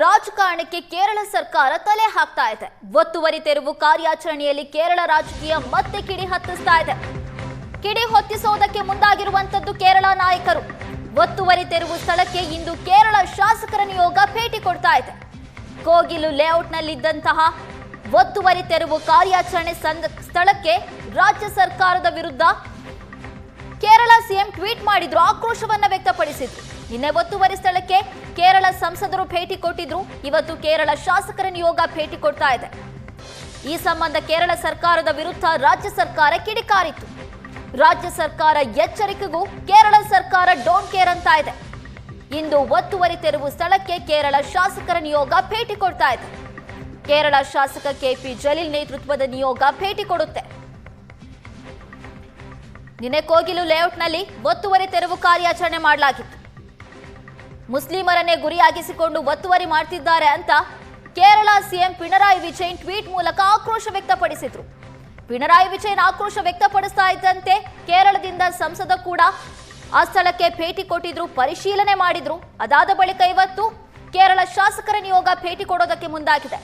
ರಾಜಕಾರಣಕ್ಕೆ ಕೇರಳ ಸರ್ಕಾರ ತಲೆ ಹಾಕ್ತಾ ಇದೆ. ಒತ್ತುವರಿ ತೆರವು ಕಾರ್ಯಾಚರಣೆಯಲ್ಲಿ ಕೇರಳ ರಾಜಕೀಯ ಮತ್ತೆ ಕಿಡಿ ಹತ್ತಿಸ್ತಾ ಇದೆ. ಕಿಡಿ ಹೊತ್ತಿಸೋದಕ್ಕೆ ಮುಂದಾಗಿರುವಂತದ್ದು ಕೇರಳ ನಾಯಕರು. ಒತ್ತುವರಿ ತೆರವು ಸ್ಥಳಕ್ಕೆ ಇಂದು ಕೇರಳ ಶಾಸಕರ ನಿಯೋಗ ಭೇಟಿ ಕೊಡ್ತಾ ಇದೆ. ಕೋಗಿಲು ಲೇಔಟ್ನಲ್ಲಿದ್ದಂತಹ ಒತ್ತುವರಿ ತೆರವು ಕಾರ್ಯಾಚರಣೆ ಸ್ಥಳಕ್ಕೆ ರಾಜ್ಯ ಸರ್ಕಾರದ ವಿರುದ್ಧ ಕೇರಳ ಸಿಎಂ ಟ್ವೀಟ್ ಮಾಡಿದ್ರು, ಆಕ್ರೋಶವನ್ನ ವ್ಯಕ್ತಪಡಿಸಿದ್ರು. ನಿನ್ನೆ ಒತ್ತುವರಿ ಸ್ಥಳಕ್ಕೆ ಕೇರಳ ಸಂಸದರು ಭೇಟಿ ಕೊಟ್ಟಿದ್ರು. ಇವತ್ತು ಕೇರಳ ಶಾಸಕರ ನಿಯೋಗ ಭೇಟಿ ಕೊಡ್ತಾ ಇದೆ. ಈ ಸಂಬಂಧ ಕೇರಳ ಸರ್ಕಾರದ ವಿರುದ್ಧ ರಾಜ್ಯ ಸರ್ಕಾರ ಕಿಡಿಕಾರಿತ್ತು. ರಾಜ್ಯ ಸರ್ಕಾರ ಎಚ್ಚರಿಕೆಗೂ ಕೇರಳ ಸರ್ಕಾರ ಡೋಂಟ್ ಕೇರ್ ಅಂತ ಇದೆ. ಇಂದು ಒತ್ತುವರಿ ತೆರವು ಸ್ಥಳಕ್ಕೆ ಕೇರಳ ಶಾಸಕರ ನಿಯೋಗ ಭೇಟಿ ಕೊಡ್ತಾ ಇದೆ. ಕೇರಳ ಶಾಸಕ ಕೆಪಿ ಜಲೀಲ್ ನೇತೃತ್ವದ ನಿಯೋಗ ಭೇಟಿ ಕೊಡುತ್ತೆ. ನಿನ್ನೆ ಕೋಗಿಲು ಲೇಔಟ್ನಲ್ಲಿ ಒತ್ತುವರಿ ತೆರವು ಕಾರ್ಯಾಚರಣೆ ಮಾಡಲಾಗಿತ್ತು. ಮುಸ್ಲಿಮರನ್ನೇ ಗುರಿಯಾಗಿಸಿಕೊಂಡು ಒತ್ತುವರಿ ಮಾಡ್ತಿದ್ದಾರೆ ಅಂತ ಕೇರಳ ಸಿಎಂ ಪಿಣರಾಯಿ ವಿಜಯನ್ ಟ್ವೀಟ್ ಮೂಲಕ ಆಕ್ರೋಶ ವ್ಯಕ್ತಪಡಿಸಿದ್ರು. ಪಿಣರಾಯಿ ವಿಜಯನ್ ಆಕ್ರೋಶ ವ್ಯಕ್ತಪಡಿಸ್ತಾ ಇದ್ದಂತೆ ಕೇರಳದಿಂದ ಸಂಸದ ಕೂಡ ಆ ಸ್ಥಳಕ್ಕೆ ಭೇಟಿ ಕೊಟ್ಟಿದ್ರು, ಪರಿಶೀಲನೆ ಮಾಡಿದ್ರು. ಅದಾದ ಬಳಿಕ ಇವತ್ತು ಕೇರಳ ಶಾಸಕರ ನಿಯೋಗ ಭೇಟಿ ಕೊಡೋದಕ್ಕೆ ಮುಂದಾಗಿದೆ.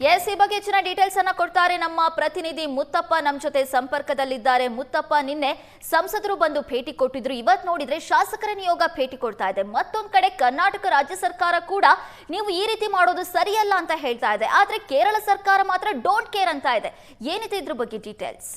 ಎಸ್ ಈ ಬಗ್ಗೆ ಹೆಚ್ಚಿನ ಡೀಟೇಲ್ಸ್ ಅನ್ನ ಕೊಡ್ತಾರೆ ನಮ್ಮ ಪ್ರತಿನಿಧಿ ಮುತ್ತಪ್ಪ. ನಮ್ಮ ಜೊತೆ ಸಂಪರ್ಕದಲ್ಲಿದ್ದಾರೆ ಮುತ್ತಪ್ಪ. ನಿನ್ನೆ ಸಂಸದರು ಬಂದು ಭೇಟಿ ಕೊಟ್ಟಿದ್ರು. ಇವತ್ ನೋಡಿದ್ರೆ ಶಾಸಕರ ನಿಯೋಗ ಭೇಟಿ ಕೊಡ್ತಾ ಇದೆ. ಮತ್ತೊಂದ್ ಕಡೆ ಕರ್ನಾಟಕ ರಾಜ್ಯ ಸರ್ಕಾರ ಕೂಡ ನೀವು ಈ ರೀತಿ ಮಾಡೋದು ಸರಿಯಲ್ಲ ಅಂತ ಹೇಳ್ತಾ ಇದೆ. ಆದ್ರೆ ಕೇರಳ ಸರ್ಕಾರ ಮಾತ್ರ ಡೋಂಟ್ ಕೇರ್ ಅಂತ ಇದೆ. ಏನಿದೆ ಇದ್ರ ಬಗ್ಗೆ ಡೀಟೇಲ್ಸ್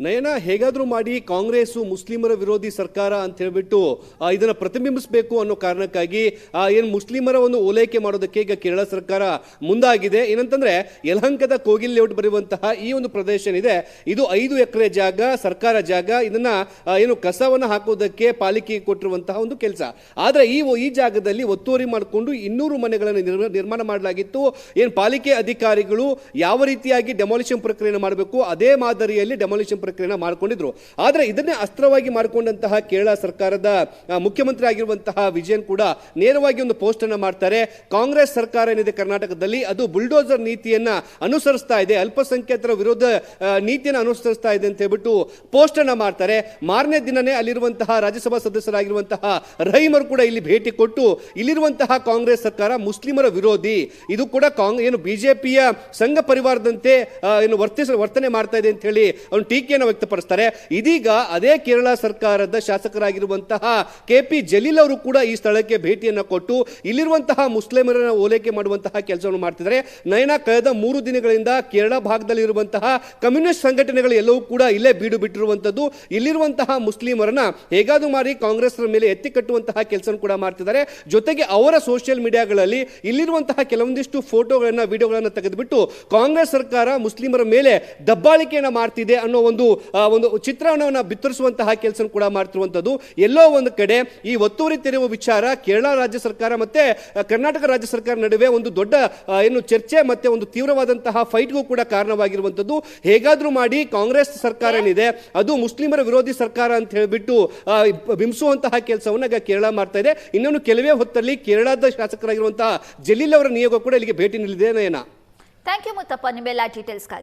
ನಯನ ಹೇಗಾದರೂ ಮಾಡಿ ಕಾಂಗ್ರೆಸ್ಸು ಮುಸ್ಲಿಮರ ವಿರೋಧಿ ಸರ್ಕಾರ ಅಂತ ಹೇಳಿಬಿಟ್ಟು ಇದನ್ನು ಪ್ರತಿಬಿಂಬಿಸಬೇಕು ಅನ್ನೋ ಕಾರಣಕ್ಕಾಗಿ ಏನು ಮುಸ್ಲಿಮರ ಒಂದು ಓಲೈಕೆ ಮಾಡೋದಕ್ಕೆ ಈಗ ಕೇರಳ ಸರ್ಕಾರ ಮುಂದಾಗಿದೆ. ಏನಂತಂದರೆ, ಯಲಹಂಕದ ಕೋಗಿಲ್ ಲೇಔಟ್ ಬರೆಯುವಂತಹ ಈ ಒಂದು ಪ್ರದೇಶ ಏನಿದೆ, ಇದು ಐದು ಎಕರೆ ಜಾಗ, ಸರ್ಕಾರ ಜಾಗ, ಇದನ್ನು ಏನು ಕಸವನ್ನು ಹಾಕೋದಕ್ಕೆ ಪಾಲಿಕೆಗೆ ಕೊಟ್ಟಿರುವಂತಹ ಒಂದು ಕೆಲಸ. ಆದರೆ ಈ ಈ ಜಾಗದಲ್ಲಿ ಒತ್ತುವರಿ ಮಾಡಿಕೊಂಡು ಇನ್ನೂರು ಮನೆಗಳನ್ನು ನಿರ್ಮ- ನಿರ್ಮಾಣ ಮಾಡಲಾಗಿತ್ತು. ಏನು ಪಾಲಿಕೆ ಅಧಿಕಾರಿಗಳು ಯಾವ ರೀತಿಯಾಗಿ ಡೆಮಾಲಿಷನ್ ಪ್ರಕ್ರಿಯೆಯನ್ನು ಮಾಡಬೇಕು, ಅದೇ ಮಾದರಿಯಲ್ಲಿ ಡೆಮಾಲಿಷನ್ ಪ್ರಕ್ರಿಯೆಯನ್ನು ಮಾಡಿಕೊಂಡಿದ್ರು. ಆದರೆ ಇದನ್ನೇ ಅಸ್ತ್ರವಾಗಿ ಮಾಡಿಕೊಂಡಂತಹ ಕೇರಳ ಸರ್ಕಾರದ ಮುಖ್ಯಮಂತ್ರಿ ಆಗಿರುವಂತಹ ವಿಜಯನ್ ಕೂಡ ನೇರವಾಗಿ ಒಂದು ಪೋಸ್ಟ್ ಅನ್ನು ಮಾಡ್ತಾರೆ. ಕಾಂಗ್ರೆಸ್ ಸರ್ಕಾರ ಏನಿದೆ ಕರ್ನಾಟಕದಲ್ಲಿ, ಅದು ಬುಲ್ಡೋಸರ್ ನೀತಿಯನ್ನ ಅನುಸರಿಸ್ತಾ ಇದೆ. ಅಲ್ಪಸಂಖ್ಯಾತರ ವಿರೋಧ ನೀತಿಯನ್ನು ಅನುಸರಿಸ್ತಾ ಇದೆ ಅಂತ ಹೇಳ್ಬಿಟ್ಟು ಪೋಸ್ಟ್ ಅನ್ನ ಮಾಡ್ತಾರೆ. ಮಾರನೇ ದಿನನೇ ಅಲ್ಲಿರುವಂತಹ ರಾಜ್ಯಸಭಾ ಸದಸ್ಯರಾಗಿರುವಂತಹ ರಹೀಮರು ಕೂಡ ಇಲ್ಲಿ ಭೇಟಿ ಕೊಟ್ಟು, ಇಲ್ಲಿರುವಂತಹ ಕಾಂಗ್ರೆಸ್ ಸರ್ಕಾರ ಮುಸ್ಲಿಮರ ವಿರೋಧಿ. ಇದು ಕೂಡ ಕಾಂಗ್, ಏನು ಬಿಜೆಪಿಯ ಸಂಘ ಪರಿವಾರದಂತೆ ಏನು ವರ್ತನೆ ಮಾಡ್ತಾ ಇದೆ ಅಂತ ಹೇಳಿ ಅವನು ಟೀಕೆಯನ್ನು ವ್ಯಕ್ತಪಡಿಸ್ತಾರೆ. ಇದೀಗ ಅದೇ ಕೇರಳ ಸರ್ಕಾರದ ಶಾಸಕರಾಗಿರುವಂತಹ ಕೆ ಪಿ ಜಲೀಲ್ ಅವರು ಕೂಡ ಈ ಸ್ಥಳಕ್ಕೆ ಭೇಟಿಯನ್ನು ಕೊಟ್ಟು ಇಲ್ಲಿರುವಂತಹ ಮುಸ್ಲಿಮರನ್ನ ಓಲೈಕೆ ಮಾಡುವಂತಹ ಕೆಲಸವನ್ನು ಮಾಡ್ತಿದ್ದಾರೆ. ನಯನ ಕಳೆದ ಮೂರು ದಿನಗಳಿಂದ ಕೇರಳ ಭಾಗದಲ್ಲಿರುವಂತಹ ಕಮ್ಯುನಿಸ್ಟ್ ಸಂಘಟನೆಗಳು ಎಲ್ಲವೂ ಕೂಡ ಇಲ್ಲೇ ಬೀಡು ಬಿಟ್ಟಿರುವಂಥದ್ದು. ಇಲ್ಲಿರುವಂತಹ ಮುಸ್ಲಿಮರನ್ನ ಹೇಗಾದರೂ ಮಾಡಿ ಕಾಂಗ್ರೆಸ್ ಮೇಲೆ ಎತ್ತಿ ಕಟ್ಟುವಂತಹ ಕೆಲಸ ಕೂಡ ಮಾಡ್ತಿದ್ದಾರೆ. ಜೊತೆಗೆ ಅವರ ಸೋಷಿಯಲ್ ಮೀಡಿಯಾಗಳಲ್ಲಿ ಇಲ್ಲಿರುವಂತಹ ಕೆಲವೊಂದಿಷ್ಟು ಫೋಟೋಗಳನ್ನ, ವಿಡಿಯೋಗಳನ್ನ ತೆಗೆದುಬಿಟ್ಟು ಕಾಂಗ್ರೆಸ್ ಸರ್ಕಾರ ಮುಸ್ಲಿಮರ ಮೇಲೆ ದಬ್ಬಾಳಿಕೆಯನ್ನ ಮಾಡ್ತಿದೆ ಅನ್ನೋ ಒಂದು ಆ, ಒಂದು ಚಿತ್ರಣವನ್ನು ಬಿತ್ತರಿಸುವಂತಹ ಕೆಲಸ ಕೂಡ ಮಾಡ್ತಿರುವಂಥದ್ದು. ಎಲ್ಲೋ ಒಂದು ಕಡೆ ಈ ಒತ್ತುವರಿ ತೆರವು ವಿಚಾರ ಕೇರಳ ರಾಜ್ಯ ಸರ್ಕಾರ ಮತ್ತೆ ಕರ್ನಾಟಕ ರಾಜ್ಯ ಸರ್ಕಾರ ನಡುವೆ ಒಂದು ದೊಡ್ಡ ಏನು ಚರ್ಚೆ ಮತ್ತೆ ಒಂದು ತೀವ್ರವಾದಂತಹ ಫೈಟ್ಗೂ ಕೂಡ ಕಾರಣವಾಗಿರುವಂಥದ್ದು. ಹೇಗಾದರೂ ಮಾಡಿ ಕಾಂಗ್ರೆಸ್ ಸರ್ಕಾರ ಏನಿದೆ ಅದು ಮುಸ್ಲಿಮರ ವಿರೋಧಿ ಸರ್ಕಾರ ಅಂತ ಹೇಳಿಬಿಟ್ಟು ಬಿಂಬಿಸುವಂತಹ ಕೆಲಸವನ್ನು ಈಗ ಕೇರಳ ಮಾಡ್ತಾ ಇದೆ. ಇನ್ನೊಂದು ಕೆಲವೇ ಹೊತ್ತಲ್ಲಿ ಕೇರಳದ ಶಾಸಕರಾಗಿರುವಂತಹ ಜಲೀಲ್ ಅವರ ನಿಯೋಗ ಕೂಡ ಇಲ್ಲಿಗೆ ಭೇಟಿ ನಯನ ಥ್ಯಾಂಕ್ ಯು ಮುತ್ತಪ್ಪ ನಿಮ್ಮೆಲ್ಲ ಡೀಟೇಲ್ಸ್ಗಾಗಿ